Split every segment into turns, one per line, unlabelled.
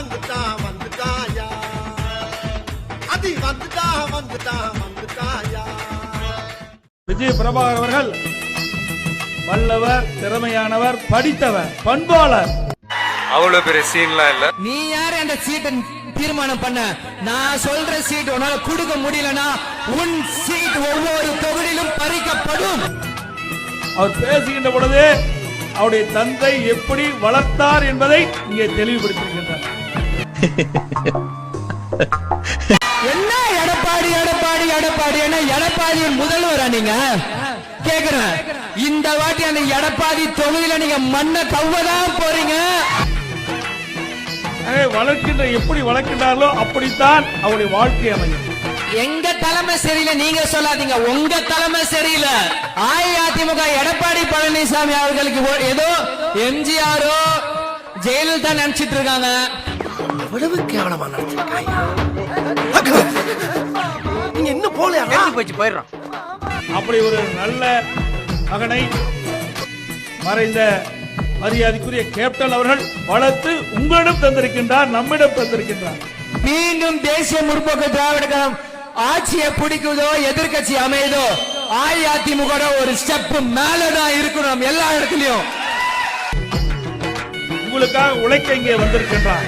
வந்துட்டான் வந்துட்டாயா? அதி வந்துட்டான் வந்துட்டான் வந்துட்டாயா?
விஜய் பிரபாகர் அவர்கள் வல்லவர் திறமையானவர் படித்தவர் பண்பாளர்.
அவ்வளவு பெரிய சீன்லாம் இல்ல.
நீ யாரு அந்த சீட்டை தீர்மானம் பண்ண? நான் சொல்ற சீட் உன்னால கொடுக்க முடியலனா உன் சீட் ஒவ்வொரு தொகுதியிலும் பறிக்கப்படும்.
அவர் பேசுகின்ற பொழுது அவருடைய தந்தை எப்படி வளர்த்தார் என்பதை இங்கே தெளிவுபடுத்தியிருக்கின்றார்
என்ன எடப்பாடி எடப்பாடி எடப்பாடி என்ன எடப்பாடியின் முதல்வரா நீங்க? கேக்குறேன். இந்த வாட்டி அந்த எடப்பாடி தொகுதியில நீங்க மண்ணை கவ்வதான் போறீங்க.
வளர்க்கின்ற எப்படி வளர்க்கின்றார்களோ அப்படித்தான் அவருடைய வாழ்க்கை அமையும்.
எங்க தலைமை சரியில்லை நீங்க சொல்லாதீங்க. உங்க தலைமை சரியில்லை. அஇஅதிமுக எடப்பாடி பழனிசாமி அவர்களுக்கு ஏதோ எம்ஜிஆரோ ஜெயலலிதா நினைச்சிட்டு இருக்காங்க.
இவ்வளவு கேவலமா நீங்க இன்னும் போலையா
போச்சு போயிடுறோம்.
அப்படி ஒரு நல்ல மகனை மறைந்த மரியாதைக்குரிய கேப்டன் அவர்கள் வளர்த்து உங்களிடம் தந்திருக்கின்றார் நம்மிடம் தந்திருக்கின்றார்.
மீண்டும் தேசிய முற்போக்கு திராவிட கழகம் ஆட்சியை பிடிக்குதோ எதிர்க்கட்சி அமையுதோ அஇஅதிமுக ஒரு ஸ்டெப் மேலதான் இருக்கணும் எல்லா இடத்துலயும்.
உங்களுக்காக உழைக்க இங்கே வந்திருக்கின்றார்.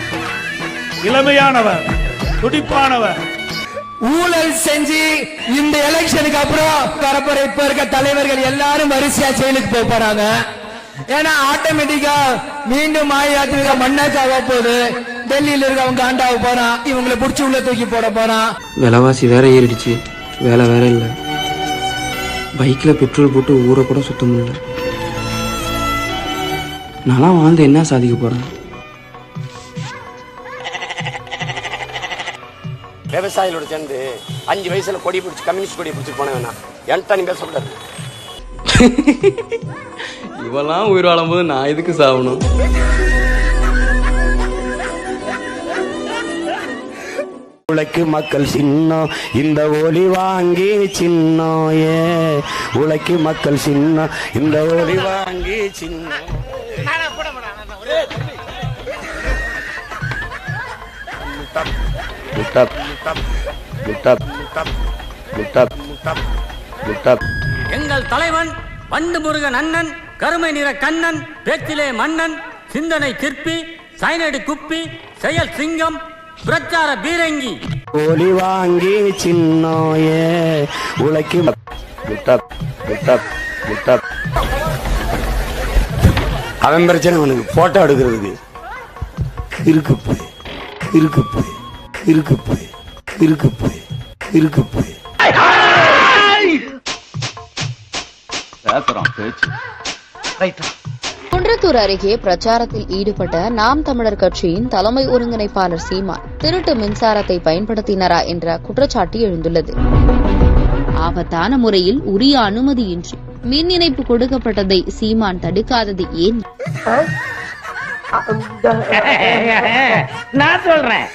இளமையானவர் துடிப்பானவர்.
ஊழல் செஞ்சு இந்த எலெக்ஷனுக்கு அப்புறம் வரப்போற இப்ப இருக்க தலைவர்கள் எல்லாரும் வரிசையா செயலுக்கு போக போறாங்க. ஏன்னா ஆட்டோமேட்டிக்கா மீண்டும் அஇஅதிமுக மண்ணாக்காக போகுது. டெல்லியில இருக்கவங்க காண்டாக போறான் இவங்களை புடிச்சு உள்ள தூக்கி போட போறான்.
விலைவாசி வேற ஏறிடுச்சு. வேலை வேற இல்லை. பைக்கில் பெட்ரோல் போட்டு ஊரை கூட சுத்த முடியல. நான்லாம் வாழ்ந்து என்ன சாதிக்க போகிறேன்
விவசாயிகளோட சேர்ந்து அஞ்சு வயசுல கொடி பிடிச்சி கம்யூனிஸ்ட் கொடி பிடிச்சி போன வேணாம் என்கிட்ட நீ பேசக்கூடாது
இவெல்லாம் உயிர் வாழும்போது நான் எதுக்கு சாகணும்
உழைக்கு மக்கள் சின்னம் இந்த ஒளி வாங்கி சின்னம் ஏ. உழைக்கு மக்கள் சின்னம் இந்த ஒளி வாங்கி சின்னம். முட்டப் முட்டப் முட்டப் முட்டப்
எங்கள் தலைவன் வண்டு முருகன் அண்ணன் கருமை நிற கண்ணன் பேச்சிலே மன்னன் சிந்தனை சிற்பி சைனடி குப்பி செயல் சிங்கம் பிரச்சார பீரங்கி.
ஒளி வாங்கி சின்னம் ஏ உழைக்கு முட்டப் முட்டப் முட்டப் அவன் பிரச்சனை உனக்கு போட்டோ எடுக்கிறதுக்கு கிறுக்கு போய். கிறுக்கு போய் கிறுக்கு போய் கிறுக்கு போய் கிறுக்கு போய்.
குன்றத்தூர் அருகே பிரச்சாரத்தில் ஈடுபட்ட நாம் தமிழர் கட்சியின் தலைமை ஒருங்கிணைப்பாளர் சீமான் திருட்டு மின்சாரத்தை பயன்படுத்தினரா என்ற குற்றச்சாட்டு எழுந்துள்ளது. ஆபத்தான முறையில் உரிய அனுமதியின்றி மின் இணைப்பு கொடுக்கப்பட்டதை சீமான் தடுக்காதது ஏன்?
நான் சொல்றேன்.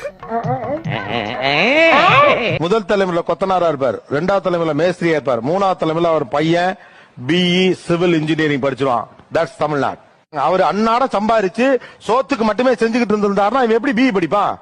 முதல் தலைமுறையில கொத்தனாரா இருப்பார். ரெண்டாவது தலைமுறையில மேஸ்திரியா இருப்பார். மூணாவது தலைமுறையில அவர் பையன் பிஇ சிவில் இன்ஜினியரிங் படிச்சிருவான். தட்ஸ் தமிழ்நாடு அவர் அன்னாட சம்பாரிச்சு சோத்துக்கு மட்டுமே செஞ்சுக்கிட்டு இருந்திருந்தாருன்னா இவன் எப்படி பிஇ படிப்பான்?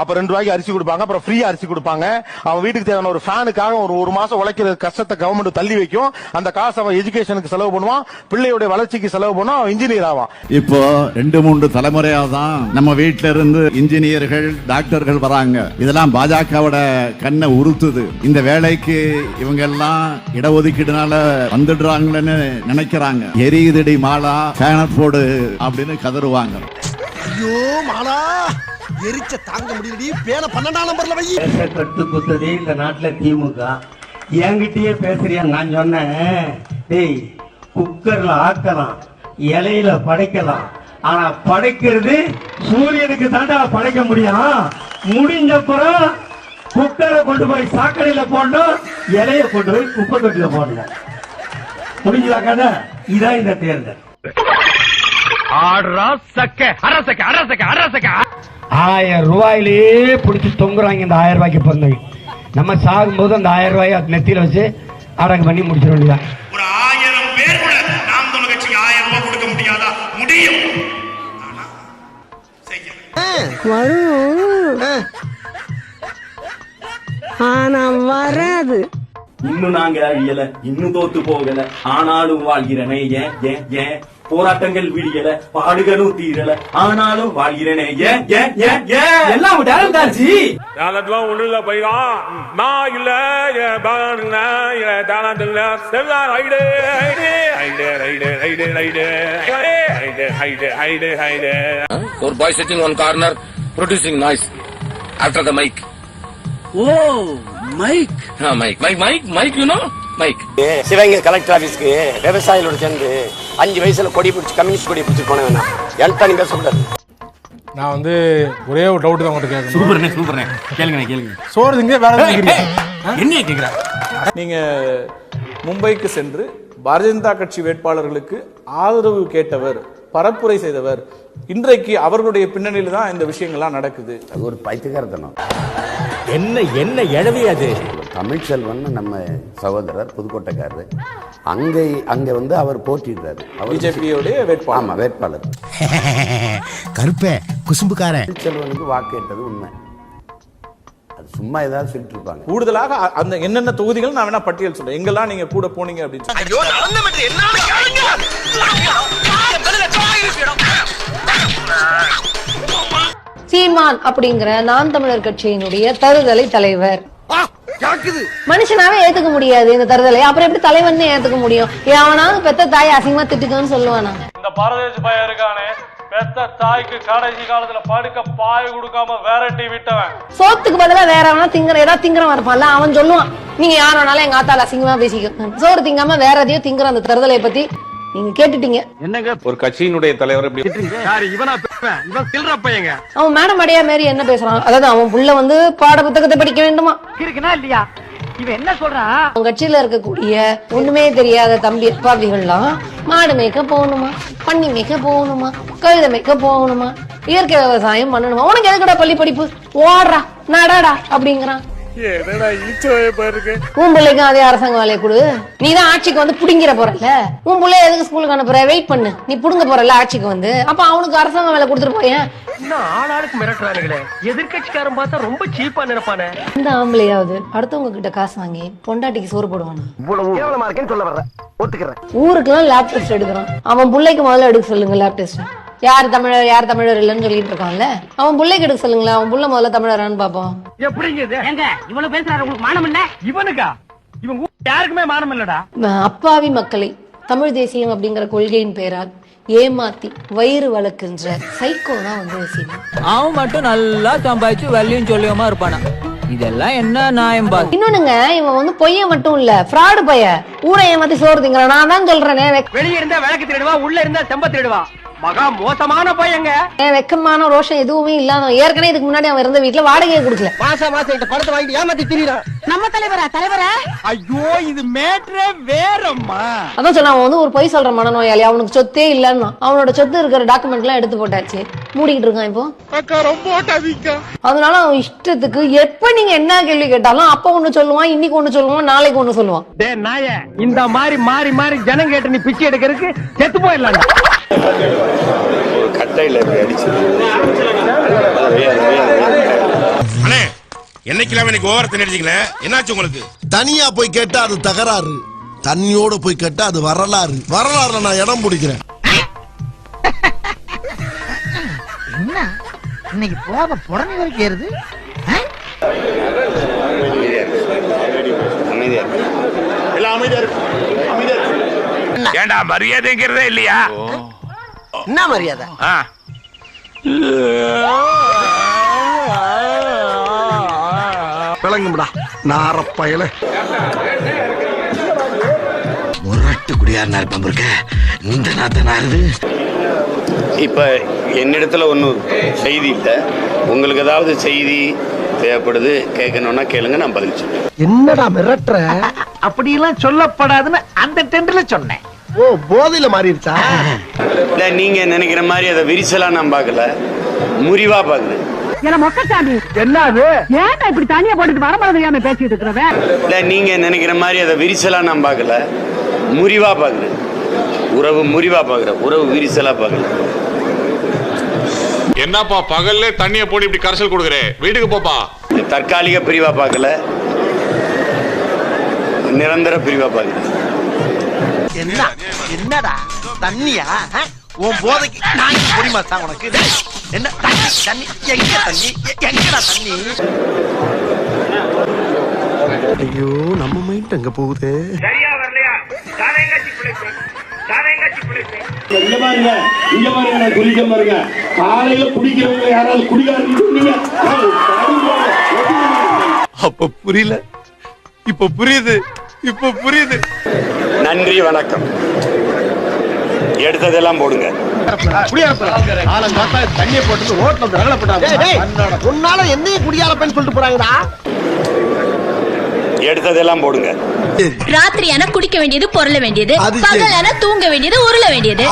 அப்ப ரெண்டு ரூபாய்க்கு அரிசி கொடுப்பாங்க அப்புறம் ஃப்ரீயா அரிசி கொடுப்பாங்க. அவன் வீட்டுக்கு தேவையான ஒரு ஃபேனுக்காக ஒரு ஒரு மாசம் உழைக்கிற கஷ்டத்தை கவர்மெண்ட் தள்ளி வைக்கும். அந்த காசு அவன் எஜுகேஷனுக்கு செலவு பண்ணுவான் பிள்ளையோட வளர்ச்சிக்கு செலவு பண்ணுவான் அவன் இன்ஜினியர் ஆவான்.
இப்போ ரெண்டு மூன்று தலைமுறையா தான் நம்ம வீட்ல இருந்து இன்ஜினியர்கள் டாக்டர்கள் வராங்க. இதெல்லாம் பாஜகவோட கண்ணை உறுத்துது. இந்த வேலைக்கு இவங்க எல்லாம் இடஒதுக்கீடுனால வந்துடுறாங்கன்னு நினைக்கிறாங்க. எரியுதடி மாலா பேனர் போடு அப்படின்னு கதறுவாங்க.
ஐயோ மாலா! எரிச்ச தாங்க முடியலடி. பேன பன்னெண்டாம் நம்பர்ல வை.
கட்டு குத்ததே இந்த நாட்டுல திமுக. என்கிட்டயே பேசுறியா? நான் சொன்னேன். டேய் குக்கர்ல ஆக்கலாம் இலையில படைக்கலாம். ஆனா படைக்கிறது சூரியனுக்கு தாண்டா படைக்க முடியும். முடிஞ்சப்புறம் குக்கரை கொண்டு போய் சாக்கடையில போடணும் இலைய கொண்டு போய் குப்பை தொட்டில போடணும். முடிஞ்சதா கதை? இதான் இந்த தேர்தல். ஆயிரம் ரூபாயிலேயே பிடிச்சி தொங்குறாங்க இந்த ஆயிரம் ரூபாய்க்கு பிறந்தவங்க நம்ம சாகும்போது அந்த ஆயிரம் ரூபாயை நெத்தியில வச்சு அடங்கு பண்ணி முடிச்சிட வேண்டியதான்
ஒரு ஆயிரம் பேர் கூட நாம் தமிழ் கட்சிக்கு ஆயிரம் ரூபாய் கொடுக்க முடியாதா? முடியும்.
வரும். ஆனா வராது.
இன்னும் நாங்க அறியல இன்னும் தோத்து போகல. ஆனாலும் வாழ்கிறனே ஏன் ஏன் ஏன்? போராட்டங்கள் விடியல பாடுகளும் தீரல. ஆனாலும் வாழ்கிறனே. ஏன் ஏன் ஏன் ஏன்? எல்லாம் டேலண்ட் ஆச்சு
அதெல்லாம் ஒண்ணு இல்ல பையா நான் இல்ல பேன் இல்ல டேலண்ட் இல்ல. செல்ல ride ride. Ride ride ride ride. Ride ride ride ride.
ஒரு boy sitting one corner producing noise after the mic
oh mic
mic mic mic mic you know mic
Sivaganga collector ஆபீஸ்க்கு விவசாயிகளோட சேர்ந்து அஞ்சு வயசுல கொடி பிடிச்சி கம்யூனிஸ்ட் கொடி பிடிச்சிட்டு போனவன் என்கிட்ட நீ பேசக்கூடாது.
நான் வந்து ஒரே ஒரு டவுட் தான் உங்கள்கிட்ட கேட்கணும்.
சூப்பர்ண்ணே சூப்பர்ண்ணே. கேளுங்க கேளுங்க
சோறு திங்க வேற எதுவும்?
என்ன கேக்குறா?
நீங்க மும்பைக்கு சென்று பாரதிய ஜனதா கட்சி வேட்பாளர்களுக்கு ஆதரவு கேட்டவர் பரப்புரை செய்தவர் இன்றைக்கு அவர்களுடைய பின்னணியில தான் இந்த விஷயங்கள்லாம் நடக்குது.
அது ஒரு பைத்தியக்காரத்தனம்.
என்ன என்ன எழவி அது?
தமிழ்ச்செல்வன் நம்ம சகோதரர் புதுக்கோட்டைக்காரர். அங்கே அங்க வந்து அவர் போட்டிடுறாரு அவர்
பிஜேபியோடைய வேட்பாளர்.
ஆமா வேட்பாளர்.
கருப்பே குசும்புக்காரன்.
தமிழ்ச்செல்வனுக்கு வாக்கு கேட்டது உண்மை. அது சும்மா ஏதாவது சொல்லிட்டு இருப்பாங்க
கூடுதலாக அந்த என்னென்ன தொகுதிகள் நான் வேணா பட்டியல் சொல்றேன். எங்கெல்லாம் நீங்க கூட போனீங்க அப்படின்னு
சீமான் அப்படிங்கிற நாம் தமிழர் கட்சியினுடைய தருதலை தலைவர். மனுஷனாவே ஏத்துக்க முடியாது இந்த தருதலை. அப்புறம் எப்படி தலைவன் ஏத்துக்க முடியும்? எவனாவது பெத்த தாய் அசிங்கமா திட்டுக்கன்னு சொல்லுவானா?
இந்த பாரதேஷ் பையன் இருக்கானே பெத்த தாய்க்கு கடைசி காலத்துல படுக்க பாய் கொடுக்காம வேரட்டி விட்டவன்.
சோத்துக்கு பதிலா வேற எவனா திங்கிற ஏதாவது திங்கிறவன் இருப்பான்ல அவன் சொல்லுவான். நீங்க யார் வேணாலும் எங்க ஆத்தால அசிங்கமா பேசிக்க. சோறு திங்காம வேற எதையோ திங்கிற அந்த தருதலை பத்தி நீங்க கேட்டுட்டீங்க.
ஒரு கட்சியினுடைய தலைவர் எப்படி
அவன் மேடம் அடையா மாரி என்ன பேசுறான்? அதாவது அவன் புள்ள வந்து பாட புத்தகத்தை படிக்க வேண்டுமா?
இருக்குனா இல்லையா? இவன் என்ன சொல்றான்
அவன் கட்சியில இருக்கக்கூடிய ஒண்ணுமே தெரியாத தம்பி அப்பாவிகள்லாம் மாடு மேய்க்க போகணுமா? பன்னி மேய்க்க போகணுமா? கழுதை மேய்க்க போகணுமா? இயற்கை விவசாயம் பண்ணணுமா? உனக்கு எதுக்குடா பள்ளி படிப்பு ஓடுறா நடடா அப்படிங்கிறான். உன் பிள்ளைக்கும் அதே அரசாங்க வேலையை கொடு. நீ தான் ஆட்சிக்கு வந்து புடிங்கிற போறல உன் பிள்ளைய எதுக்கு ஸ்கூலுக்கு அனுப்புற? வெயிட் பண்ணு. நீ புடுங்க போறல ஆட்சிக்கு வந்து. அப்ப அவனுக்கு அரசாங்க வேலை கொடுத்துட்டு போயேன்
ஆளாளுக்கு மிரட்டுறானுங்களே. எதிர்கட்சிக்காரன் பார்த்தா ரொம்ப சீப்பா நினைப்பானே.
இந்த ஆம்பளையாவது அடுத்தவங்க கிட்ட காசு வாங்கி பொண்டாட்டிக்கு சோறு போடுவானா?
இவ்வளவு கேவலமா இருக்கேன்னு சொல்ல வர்றேன். ஒத்துக்கிறேன்.
ஊருக்குலாம் லேப் டெஸ்ட் எடுக்கிறான். அவன் பிள்ளைக்கு முதல்ல எடுக்க சொல்லுங்க லேப் டெஸ்ட் யார் தமிழர் யார் தமிழர் இல்லைன்னு சொல்லிட்டு இருக்கான்ல. அவன் பிள்ளைக்கு எடுக்க சொல்லுங்களேன் அவன் புள்ள முதல்ல தமிழரான்னு பாப்போம்
எப்படிங்க இது? எங்க இவ்வளவு பேசுறாரு உங்களுக்கு மானம் இல்ல? இவனுக்கா? இவன் யாருக்குமே மானம் இல்லடா.
அப்பாவி மக்களை தமிழ் தேசியம் அப்படிங்கிற கொள்கையின் பெயரால் ஏமாத்தி வயிறு வளர்க்கின்ற சைக்கோ தான் வந்து சீமான்
அவன் மட்டும் நல்லா சம்பாதிச்சு வெள்ளையும் சொல்லியுமா இருப்பானா? இதெல்லாம் என்ன நியாயம் பா
இன்னொன்னுங்க இவன் வந்து பொய்ய மட்டும் இல்ல ஃப்ராடு பைய ஊரை ஏமாத்தி சோறு திங்கிறான். நான் தான் சொல்றேனே
வெளிய இருந்தா விளக்கு திருடுவா உள்ள இருந்தா செம்ப திருடுவா மகா மோசமான பையங்க.
வெக்கமான ரோஷம் எதுவுமே இல்லாத ஏற்கனவே இதுக்கு முன்னாடி அவன் இருந்த வீட்டுல வாடகையை கொடுக்கல.
மாசம் மாசம் இந்த படத்தை வாங்கிட்டு ஏமாத்தி திரியறான்
நம்ம தலைவரா தலைவரா?
ஐயோ இது மேட்ரே வேறம்மா.
அதான் சொன்ன அவன் வந்து ஒரு பொய் சொல்ற மனநோயாளி. அவனுக்கு சொத்தே இல்லைன்னா அவனோட சொத்து இருக்கிற டாக்குமெண்ட் எல்லாம் எடுத்து போட்டாச்சு. மூடிக்கிட்டு இருக்கான் இப்போ. அதனால அவன் இஷ்டத்துக்கு எப்ப நீங்க என்ன கேள்வி கேட்டாலும் அப்ப ஒண்ணு சொல்லுவான் இன்னைக்கு ஒண்ணு சொல்லுவான் நாளைக்கு ஒண்ணு சொல்லுவான்.
நாய இந்த மாதிரி மாறி மாறி ஜனம் கேட்டு நீ பிச்சை எடுக்கிறதுக்கு செத்து போயிடலாம்
கட்டையில இப்படி அடிச்சு
அண்ணே என்னைக்கெல்லாம் எனக்கு ஓவரத்தை நடிச்சிங்களே என்னாச்சு உங்களுக்கு?
தனியா போய் கேட்டா அது தகராறு. தண்ணியோட போய் கேட்டா அது வரலாறு. வரலாறுல நான் இடம் பிடிக்கிறேன்.
என்ன? இன்னைக்கு போக புடனே வரைக்கும் ஏறுது?
அமைதியா இருக்கு அமைதியா இருக்கு ஏண்டா மரியாதைங்கிறதே இல்லையா?
என்ன மரியாதை? விளங்கும்டா நாரப்பயல. முரட்டு குடியாரனா இருப்பான் இருக்க இந்த நாத்த நாருது
இப்ப என்னிடத்துல ஒன்றும் செய்தி இல்லை. உங்களுக்கு ஏதாவது செய்தி தேவைப்படுது கேட்கணும்னா கேளுங்க நான் பதில் சொல்றேன்.
என்னடா மிரட்டுற?
அப்படியெல்லாம் சொல்லப்படாதுன்னு அந்த டென்ட்ல சொன்னேன்.
ஓ போதையில மாறிடுச்சா?
இல்ல நீங்க நினைக்கிற மாதிரி அதை விரிசலா நான் பார்க்கல. முறிவா இல்ல நீங்க நினைக்கிற மாதிரி அதை விரிசலா நான் பார்க்கல. முறிவா பார்க்குறேன் உறவு முறிவா பார்க்குறேன் உறவு விரிசலா பார்க்கல.
என்னப்பா பகல்ல தண்ணிய போட்டு இப்படி கரைசல் கொடுக்குறே? வீட்டுக்கு போப்பா.
தற்காலிக பிரிவா பார்க்கல. நிரந்தர பிரிவா பார்க்கல.
என்ன? என்னடா? தண்ணியா? உன் போதைக்கு நான் பொடிமா தான் உனக்கு. என்ன? தண்ணி தண்ணி. எங்க தண்ணி? எங்கடா தண்ணி? ஐயோ நம்ம மைண்ட் அங்க போகுது?
இங்க பாருங்க இங்க பாருங்க நான் குளிக்க பாருங்க. காலையில குடிக்கிறவங்க யாராவது
அப்ப புரியல. இப்ப புரியுது. இப்ப புரியுது.
நன்றி வணக்கம். எடுத்ததெல்லாம் போடுங்க. எடுத்ததெல்லாம் போடுங்க.
ராத்திரியான குடிக்க வேண்டியது பொருள வேண்டியது
சரி.
பகலான தூங்க வேண்டியது உருள வேண்டியது.